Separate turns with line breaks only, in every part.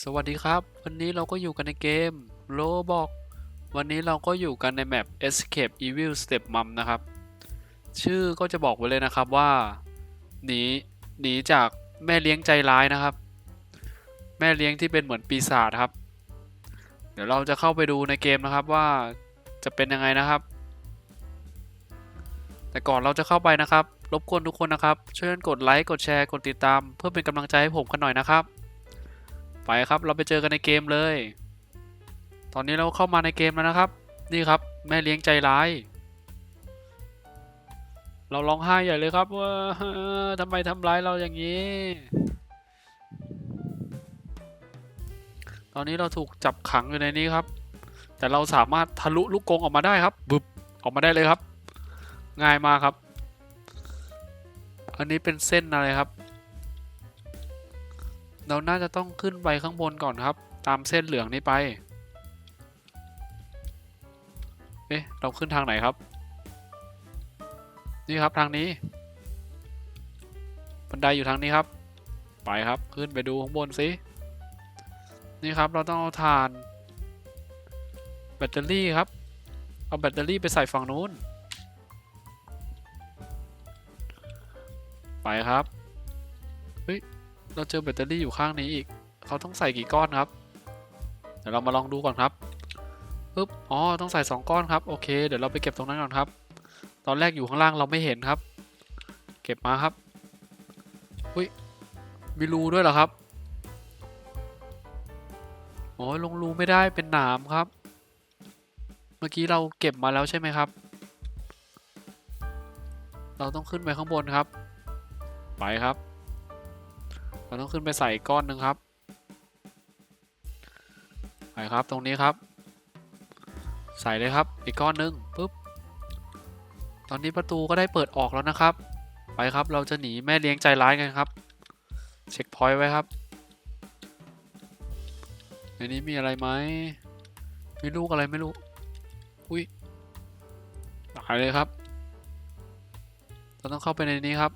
สวัสดีครับ วันนี้เราก็อยู่กันในเกม Roblox วันนี้เราก็อยู่กันในแมป Escape Evil Step Mom นะครับ ชื่อก็จะบอกไว้เลยนะครับว่าหนีหนีจากแม่เลี้ยงใจร้ายนะครับ แม่เลี้ยงที่เป็นเหมือนปีศาจครับ เดี๋ยวเราจะเข้าไปดูในเกมนะครับว่าจะเป็นยังไงนะครับ แต่ก่อนเราจะเข้าไปนะครับ รบกวนทุกคนนะครับ ช่วยกันกดไลค์กดแชร์กดติดตาม เพื่อเป็นกำลังใจให้ผมกันหน่อยนะครับ ไปครับเราไปเจอกันในเกมเลย ตอนนี้เราเข้ามาในเกมแล้วนะครับ นี่ครับ แม่เลี้ยงใจร้าย เราร้องไห้ใหญ่เลยครับว่าทำไมทำร้ายเราอย่างนี้ ตอนนี้เราถูกจับขังอยู่ในนี้ครับ แต่เราสามารถทะลุลูกกรงออกมาได้ครับบึบออกมาได้เลยครับ ง่ายมากครับ อันนี้เป็นเส้นอะไรครับ เราน่าจะต้องขึ้นไปข้างบนก่อนครับ ตามเส้นเหลืองนี้ไป เอ๊ะ เราขึ้นทางไหนครับ นี่ครับทางนี้ บันไดอยู่ทางนี้ครับ ไปครับ ขึ้นไปดูข้างบนสิ นี่ครับ เราต้องเอาถ่าน แบตเตอรี่ครับ เอาแบตเตอรี่ไปใส่ฝั่งนู้น ไปครับ เฮ้ย เราเจอแบตเตอรี่อยู่ข้างนี้อีก เขาต้องใส่กี่ก้อนครับ เดี๋ยวเรามาลองดูก่อนครับปึ๊บ อ๋อ ต้องใส่สองก้อนครับ โอเค เดี๋ยวเราไปเก็บตรงนั้นก่อนครับ ตอนแรกอยู่ข้างล่างเราไม่เห็นครับ เก็บมาครับอุ้ย มีรูด้วยเหรอครับโอ้ยลงรูไม่ได้เป็นหนามครับ เมื่อกี้เราเก็บมาแล้วใช่ไหมครับ เราต้องขึ้นไปข้างบนครับ ไปครับ เราต้องขึ้นไปใส่ก้อนหนึ่งครับ ไปครับตรงนี้ครับ ใส่เลยครับ อีกก้อนหนึ่งปุ๊บ ตอนนี้ประตูก็ได้เปิดออกแล้วนะครับ ไปครับเราจะหนีแม่เลี้ยงใจร้ายกันครับ เช็คพอยต์ไว้ครับ ในนี้มีอะไรไหมมีลูกอะไรไม่รู้ อุ้ยตายเลยครับ เราต้องเข้าไปในนี้ครับ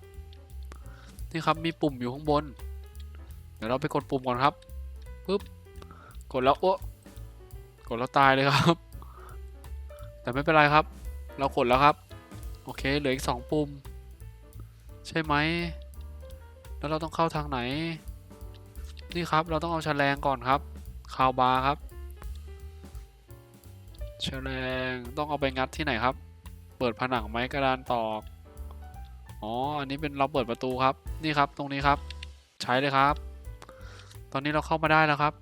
นี่ครับมีปุ่มอยู่ข้างบน เดี๋ยวเราไปกดปุ่มก่อนครับปึ๊บกดแล้วโอ้กดแล้วตายเลยครับ แต่ไม่เป็นไรครับ เรากดแล้วครับ โอเคเหลืออีกสองปุ่ม ใช่ไหมแล้วเราต้องเข้าทางไหน นี่ครับเราต้องเอาแฉลงก่อนครับคาวบาร์ครับแฉลงต้องเอาไปงัดที่ไหนครับ เปิดผนังไม้กระดานตอกอ๋ออันนี้เป็นเราเปิดประตูครับนี่ครับตรงนี้ครับ ใช้เลยครับ อนนี้เราเข้ามาได้แล้วครับ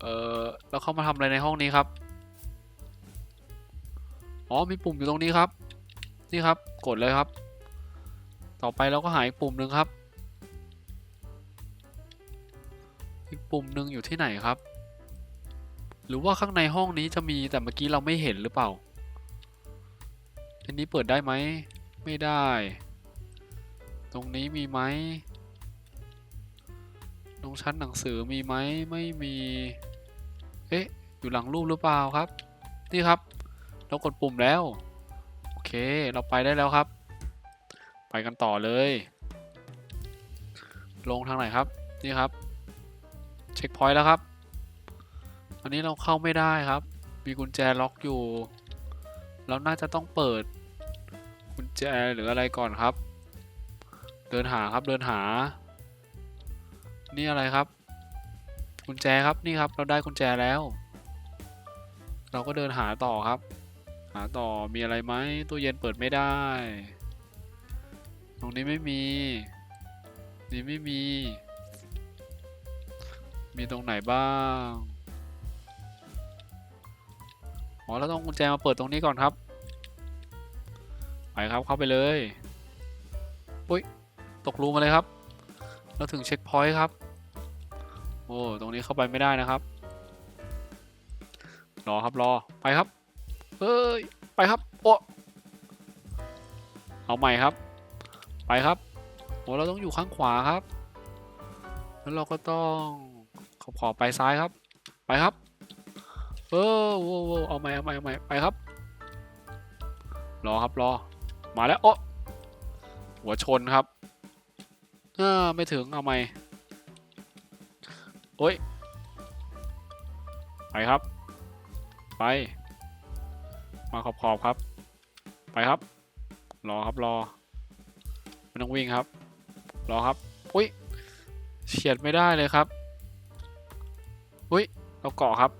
เออเราเข้ามาทำอะไรในห้องนี้ครับ อ๋อ มีปุ่มอยู่ตรงนี้ครับ นี่ครับ กดเลยครับ ต่อไปเราก็หาอีกปุ่มหนึ่งครับอีกปุ่มหนึ่งอยู่ที่ไหนครับ หรือว่าข้างในห้องนี้จะมีแต่เมื่อกี้เราไม่เห็นหรือเปล่า อันนี้เปิดได้ไหม ไม่ได้ ตรงนี้มีไหมตรง ชั้นหนังสือมีไหมไม่มี เอ๊ะ อยู่หลังรูปหรือเปล่าครับ นี่ครับ เรากดปุ่มแล้ว โอเค เราไปได้แล้วครับ ไปกันต่อเลย ลงทางไหนครับ นี่ครับ เช็คพอยต์แล้วครับ อันนี้เราเข้าไม่ได้ครับ มีกุญแจล็อกอยู่ เราน่าจะต้องเปิด กุญแจหรืออะไรก่อนครับ เดินหาครับ เดินหา นี่อะไรครับ กุญแจครับนี่ครับ เราได้กุญแจแล้ว เราก็เดินหาต่อครับ หาต่อมีอะไรไหมตู้เย็นเปิดไม่ได้ ตรงนี้ไม่มี นี่ไม่มี มีตรงไหนบ้างอ๋อเราต้องกุญแจมาเปิดตรงนี้ก่อนครับ ไปครับเข้าไปเลยอุ้ย ตกรูมาเลยครับ เราถึงเช็คพอยต์ครับ โอ้ตรงนี้เข้าไปไม่ได้นะครับ รอครับรอไปครับเอ้ยไปครับโอ้เอาใหม่ครับ ไปครับโอ้เราต้องอยู่ข้างขวาครับ แล้วเราก็ต้องขอขอไปซ้ายครับ ไปครับเออโว้โว้เอาใหม่เอาใหม่เอาใหม่ไปครับ รอครับรอ มาแล้วโอ้หัวชนครับเออไม่ถึงเอาใหม่ โอ้ย ไปครับ ไป มาขอบขอบครับ ไปครับ รอครับรอไม่ต้องวิ่งครับ รอครับอุ้ยเฉียดไม่ได้เลยครับอุ้ยเราเกาะครับ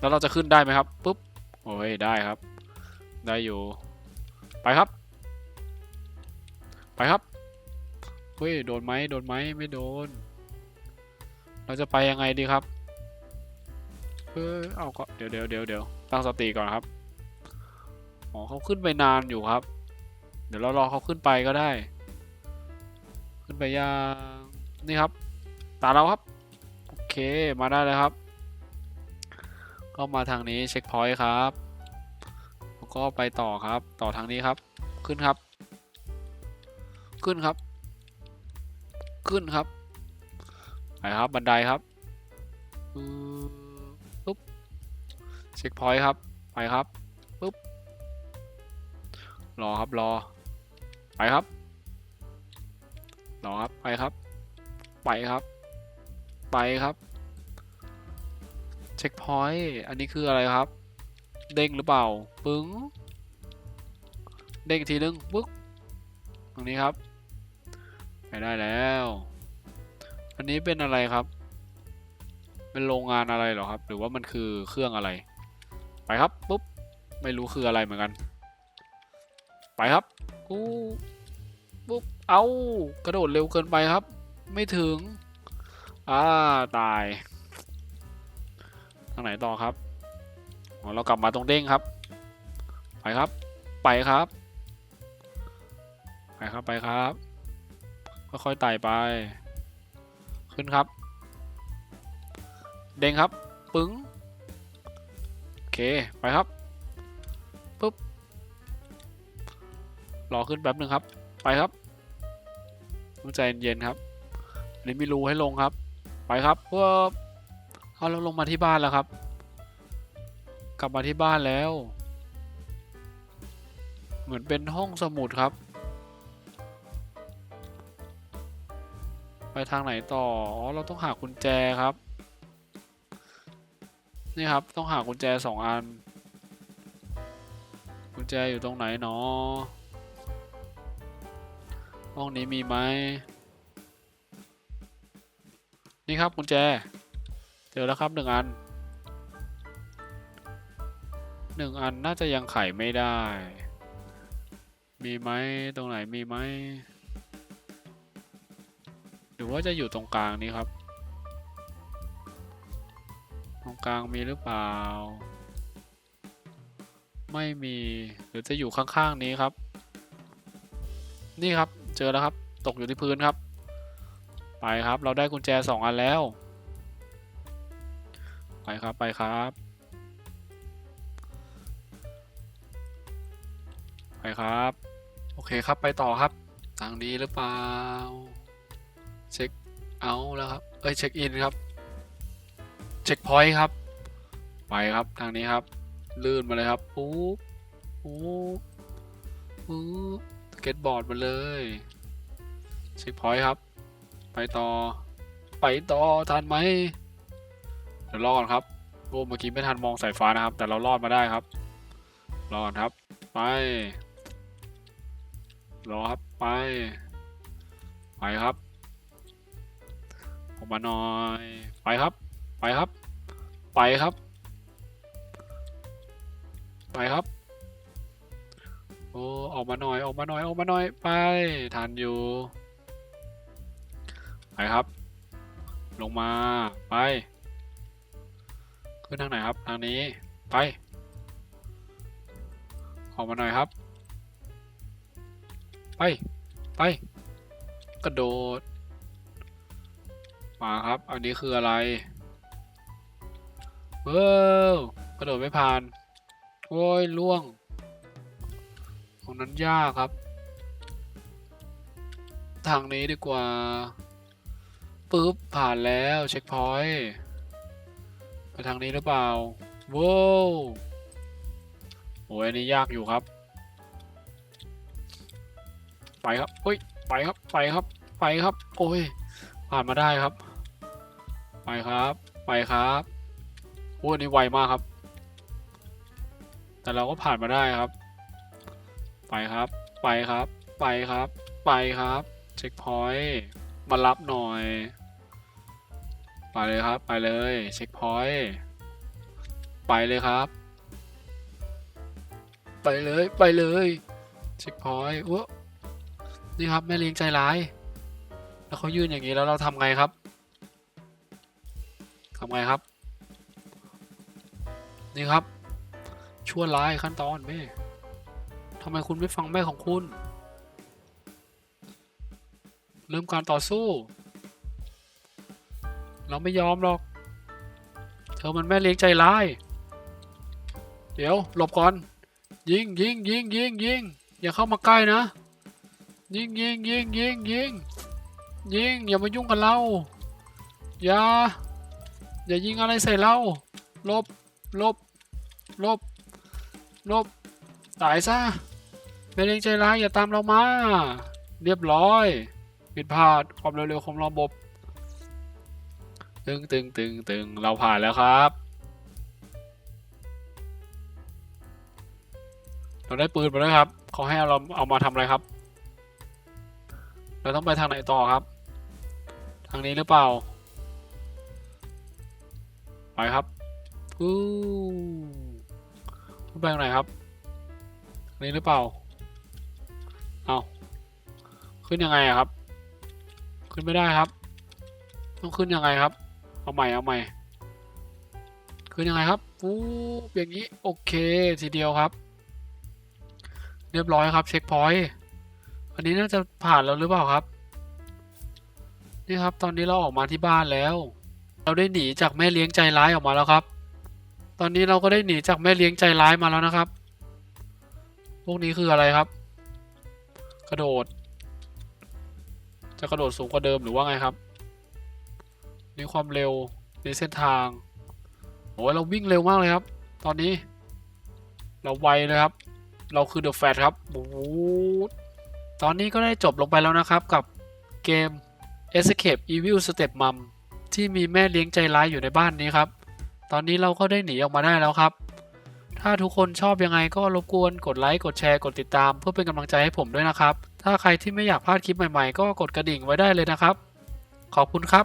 แล้วเราจะขึ้นได้ไหมครับปุ๊บโอ้ยได้ครับ ได้อยู่ ไปครับ ไปครับเฮ้ยโดนไหมโดนไหมไม่โดน เราจะไปยังไงดีครับเฮ้ยเอาก็เดี๋ยวเดี๋ยวเดี๋ยวเดี๋ยวตั้งสติก่อนครับอ๋อเขาขึ้นไปนานอยู่ครับ เดี๋ยวเรารอเขาขึ้นไปก็ได้ ขึ้นไปยังนี่ครับ ตาเราครับ โอเคมาได้เลยครับ ก็มาทางนี้เช็คพอยต์ครับแล้วก็ไปต่อครับ ต่อทางนี้ครับ ขึ้นครับ ขึ้นครับ ขึ้นครับ ไปครับ บันไดครับปึ๊บปุ๊บเช็คพอยต์ครับ ไปครับปุ๊บรอครับรอ ไปครับรอครับไปครับ ไปครับ ไปครับเช็คพอยต์อันนี้คืออะไรครับ เด้งหรือเปล่าปึ้งเด้งอีกทีนึงปึ๊กตรงนี้ครับ ไปได้แล้ว อันนี้เป็นอะไรครับ เป็นโรงงานอะไรหรอครับ หรือว่ามันคือเครื่องอะไร ไปครับปุ๊บ ไม่รู้คืออะไรเหมือนกัน ไปครับอู้ปุ๊บ เอากระโดดเร็วเกินไปครับ ไม่ถึง อ่า ตาย ทางไหนต่อครับ เรากลับมาตรงเด้งครับ ไปครับ ไปครับ ไปครับ ไปครับ ค่อยๆไต่ไป ขึ้นครับ เด้งครับ ปึ้ง โอเค ไปครับปุ๊บ รอขึ้นแป๊บหนึ่งครับ ไปครับต้องใจเย็นๆครับอันนี้มีรูให้ลงครับ ไปครับเพื่อเอาเราลงมาที่บ้านแล้วครับ กลับมาที่บ้านแล้ว เหมือนเป็นห้องสมุดครับ ไปทางไหนต่อ อ๋อ เราต้องหากุญแจครับ นี่ครับ ต้องหากุญแจสองอัน กุญแจอยู่ตรงไหนเนาะห้องนี้มีไหม นี่ครับกุญแจ เจอแล้วครับหนึ่งอันหนึ่งอันน่าจะยังไขไม่ได้ มีไหมตรงไหนมีไหม ว่าจะอยู่ตรงกลางนี้ครับ ตรงกลางมีหรือเปล่า ไม่มีหรือจะอยู่ข้างๆนี้ครับ นี่ครับเจอแล้วครับ ตกอยู่ที่พื้นครับ ไปครับเราได้กุญแจสองอันแล้ว ไปครับไปครับไปครับ โอเคครับไปต่อครับทางนี้หรือเปล่า เช็คเอาแล้วครับ เอ้ยเช็คอินครับ เช็คพอยต์ครับ ไปครับทางนี้ครับ ลื่นมาเลยครับปุ๊บปุ๊บปุ๊บสเก็ตบอร์ดมาเลย เช็คพอยต์ครับ ไปต่อ ไปต่อทันไหมเดี๋ยวรอก่อนครับโอ้เมื่อกี้ไม่ทันมองสายฟ้านะครับ แต่เรารอดมาได้ครับ รอก่อนครับ ไป รอครับ ไป ไปครับ ออกมาหน่อย ไปครับ ไปครับ ไปครับ ไปครับ โอ้ออกมาหน่อย ออกมาหน่อย ออกมาหน่อย ไป ทันอยู่ ไปครับ ลงมา ไป ขึ้นทางไหนครับ ทางนี้ ไป ออกมาหน่อยครับ ไป ไป กระโดด มาครับ อันนี้คืออะไรเว้าวกระโดดไม่ผ่าน โอ้ยล่วง ตรงนั้นยากครับ ทางนี้ดีกว่า ปึ๊บ ผ่านแล้วเช็คพอยต์ไปทางนี้หรือเปล่าว้าวโอ้ยอันนี้ยากอยู่ครับ ไปครับเฮ้ย ไปครับ ไปครับ ไปครับ โอ้ย ผ่านมาได้ครับ ไปครับ ไปครับโอ้อันนี้ไวมากครับ แต่เราก็ผ่านมาได้ครับ ไปครับ ไปครับ ไปครับ ไปครับ เช็คพอยต์มารับหน่อย ไปเลยครับ ไปเลย เช็คพอยต์ ไปเลยครับ ไปเลย ไปเลย เช็คพอยต์อ้วนี่ครับแม่เลี้ยงใจร้าย้วเขายื่นอย่างนี้แล้วเราทำไงครับทำไงครับ นี่ครับ ชั่วร้ายขั้นตอนแม่ทำไมคุณไม่ฟังแม่ของคุณ เริ่มการต่อสู้ เราไม่ยอมหรอก เธอมันแม่เลี้ยงใจร้าย เดี๋ยวหลบก่อน ยิงยิงยิงยิงยิงอย่าเข้ามาใกล้นะ ยิงยิงยิงยิงยิง ยิงอย่ามายุ่งกับเราอย่าอย่ายิงอะไรใส่เราลบลบลบลบตายซะไม่เลงใจร้ายอย่าตามเรามา เรียบร้อยผิดพลาดความเร็วๆของระบบ ตึงตึงตึงตึงเราผ่านแล้วครับ เราได้ปืนมาแล้วครับเขาให้เราเอามาทำอะไรครับ เราต้องไปทางไหนต่อครับางนี้หรือเปล่า ไปครับปู้ไปทางไหนครับทางนี้หรือเปล่า เอาขึ้นยังไงอะครับ ขึ้นไม่ได้ครับ ต้องขึ้นยังไงครับ เอาใหม่เอาใหม่ขึ้นยังไงครับฟูอย่างนี้โอเคทีเดียวครับ เรียบร้อยครับเช็คพอยต์อันนี้น่าจะผ่านแล้วหรือเปล่าครับ นี่ครับ ตอนนี้เราออกมาที่บ้านแล้ว เราได้หนีจากแม่เลี้ยงใจร้ายออกมาแล้วครับ ตอนนี้เราก็ได้หนีจากแม่เลี้ยงใจร้ายมาแล้วนะครับ พวกนี้คืออะไรครับ กระโดด จะกระโดดสูงกว่าเดิมหรือว่าไงครับนี่ความเร็วในเส้นทางโอ้ยเราวิ่งเร็วมากเลยครับ ตอนนี้ เราไวเลยครับ เราคือเดอะแฟตครับโอ้โหตอนนี้ก็ได้จบลงไปแล้วนะครับกับเกม Escape Evil Step Mom ที่มีแม่เลี้ยงใจร้ายอยู่ในบ้านนี้ครับ ตอนนี้เราก็ได้หนีออกมาได้แล้วครับ ถ้าทุกคนชอบยังไงก็รบกวนกดไลค์ กดแชร์ กดติดตาม เพื่อเป็นกำลังใจให้ผมด้วยนะครับ ถ้าใครที่ไม่อยากพลาดคลิปใหม่ๆ ก็กดกระดิ่งไว้ได้เลยนะครับ ขอบคุณครับ